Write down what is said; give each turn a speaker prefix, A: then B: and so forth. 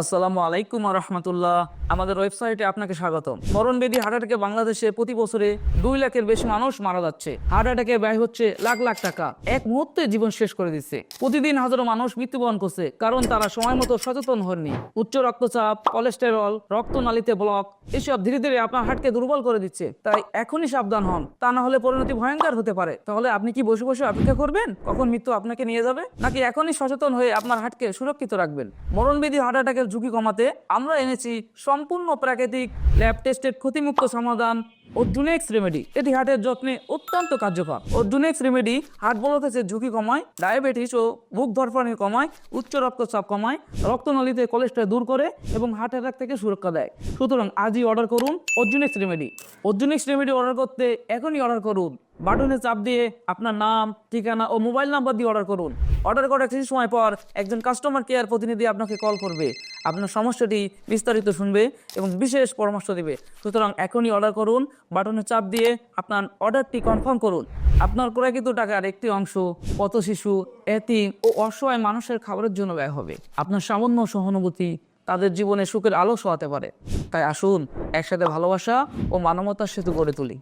A: আসসালামু আলাইকুম রহমতুল্লাহ আমাদের ওয়েবসাইটে আপনাকে স্বাগত মরণবেদী হার্ট অ্যাটাকে বাংলাদেশে প্রতি বছরে দুই লাখের বেশি মানুষ মারা যাচ্ছে। হার্ট অ্যাটাকে ব্যয় হচ্ছে লাখ লাখ টাকা। এক মুহূর্তে জীবন শেষ করে দিচ্ছে। প্রতিদিন হাজারো মানুষ মৃত্যুবরণ করছে, কারণ তারা সময় মতো সচেতন হননি। উচ্চ রক্তচাপ কোলেস্টেরল রক্তনালীতে ব্লক এসব ধীরে ধীরে আপনার হার্টকে দুর্বল করে দিচ্ছে। তাই এখনই সাবধান হন। তা না হলে পরিণতি ভয়ঙ্কর হতে পারে। তাহলে আপনি কি বসে বসে অপেক্ষা করবেন? কখন মৃত্যু আপনাকে নিয়ে যাবে? নাকি এখনই সচেতন হয়ে আপনার হার্টকে সুরক্ষিত রাখবেন? মরণবেদী হার্ট অ্যাটাকের ঝুঁকি কমাতে আমরা এনেছি সম্পূর্ণ প্রাকৃতিক ল্যাব টেস্টেড ক্ষতিমুক্ত সমাধান। অর্জুনেক্স রেমেডি এটি হার্টের যত্নে অত্যন্ত কার্যকর। অর্জুনেক্স রেমেডি হার্ট ব্লকেজের ঝুঁকি কমায়, ডায়াবেটিস ও বুক ধরফানি কমায়, উচ্চ রক্তচাপ কমায়, রক্তনলীতে কোলেস্ট্রল দূর করে এবং হার্ট অ্যাটাক থেকে সুরক্ষা দেয়। সুতরাং আজই অর্ডার করুন Arjunex remedy Arjunex remedy order করতে এখনই অর্ডার করুন। বাটনে চাপ দিয়ে আপনার নাম, ঠিকানা ও মোবাইল নাম্বার দিয়ে অর্ডার করুন। অর্ডার করার কিছু সময় পর একজন কাস্টমার কেয়ার প্রতিনিধি আপনাকে কল করবে। আপনার সমস্যাটি বিস্তারিত শুনবে এবং বিশেষ পরামর্শ দেবে। সুতরাং এখনই অর্ডার করুন বাটনে চাপ দিয়ে আপনার অর্ডারটি কনফার্ম করুন। আপনার ক্রয়কৃত টাকার একটি অংশ পথ শিশু, এতিম ও অসহায় মানুষের খাবারের জন্য ব্যয় হবে। আপনার সামান্য সহানুভূতি তাদের জীবনে সুখের আলো শোয়াতে পারে। তাই আসুন, একসাথে ভালোবাসা ও মানবতার সেতু গড়ে তুলি।